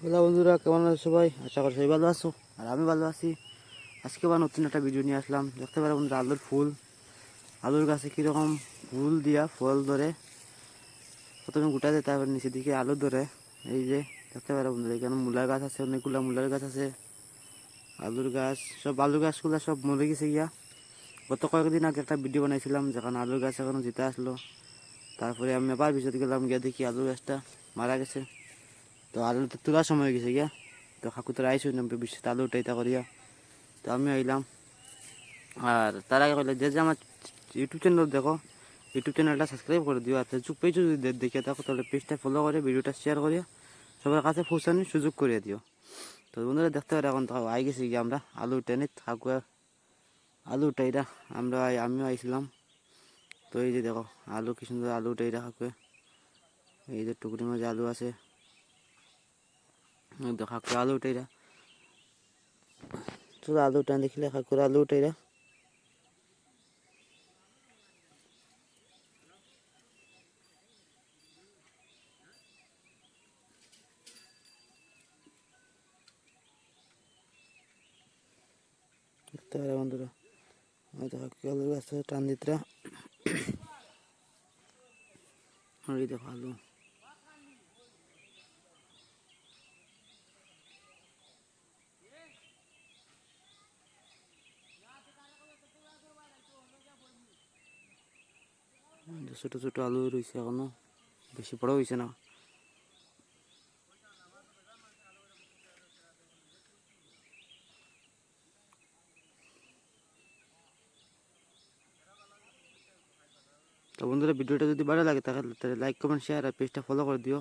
Hello বন্ধুরা, কেমন আছো সবাই? আশা করি সবাই ভালো আছো, আর আমি ভালো আছি। আজকে আবার নতুন একটা ভিডিও নিয়ে আসলাম। দেখতে পারো বন্ধুরা, আলুর ফুল। আলুর গাছে কীরকম ফুল দিয়া ফল ধরে। প্রথমে গোটা দেয় তারপর নিচের দিকে আলু ধরে। এই যে, দেখতে পারো বন্ধুরা, এখানে মূলার গাছ আছে, অনেকগুলো মূলার গাছ আছে। আলুর গাছ, সব আলুর গাছগুলো সব মরে গেছে গিয়া। গত কয়েকদিন আগে একটা ভিডিও বানাইছিলাম, যেখানে আলুর গাছ এখনও জিতে আসলো। তারপরে আমি আবার ভিতর গেলাম গিয়ে দেখি আলুর গাছটা মারা গেছে। তো আলু তো তোলার সময় হয়ে গেছে গিয়া। তো কাকু তোরা আইসো বিশ্বের আলু উঠাইতা করিয়া তো আমি আইলাম আর তার আগে কইলে, যে যে আমার ইউটিউব চ্যানেল দেখো ইউটিউব চ্যানেলটা সাবস্ক্রাইব করে দিও। আর চুপ পেয়েছ যদি দেখে থাকো, তাহলে পেজটা ফলো করে ভিডিওটা শেয়ার করিয়া সবার কাছে পৌঁছানোর সুযোগ করে দিও। তো বন্ধুরা, দেখতে পারে এখন তো আই গেছি গিয়ে আমরা। আলু টেনে কাকু আলু উঠাইরা আমরা আমিও আইছিলাম। তো এই যে দেখো, আলু কি সুন্দর আলু উঠাইরা কাকুয়ে। এই যে টুকরি মাঝে আলু আছে। দেখা করে আলু উঠাইরা চলো আলু উঠান দেখিলে খা করে আলু উঠাইরা দেখতে বন্ধুরা দেখা কি আলুর গাছ টান দিতরা দেখো আলু। ছোট ছোট আলু রয়েছে এখনও। বেশি বড় হয়েছে না। তো বন্ধুরা, ভিডিওটা যদি ভালো লাগে তাহলে লাইক কমেন্ট শেয়ার আর পেজটা ফলো করে দিও।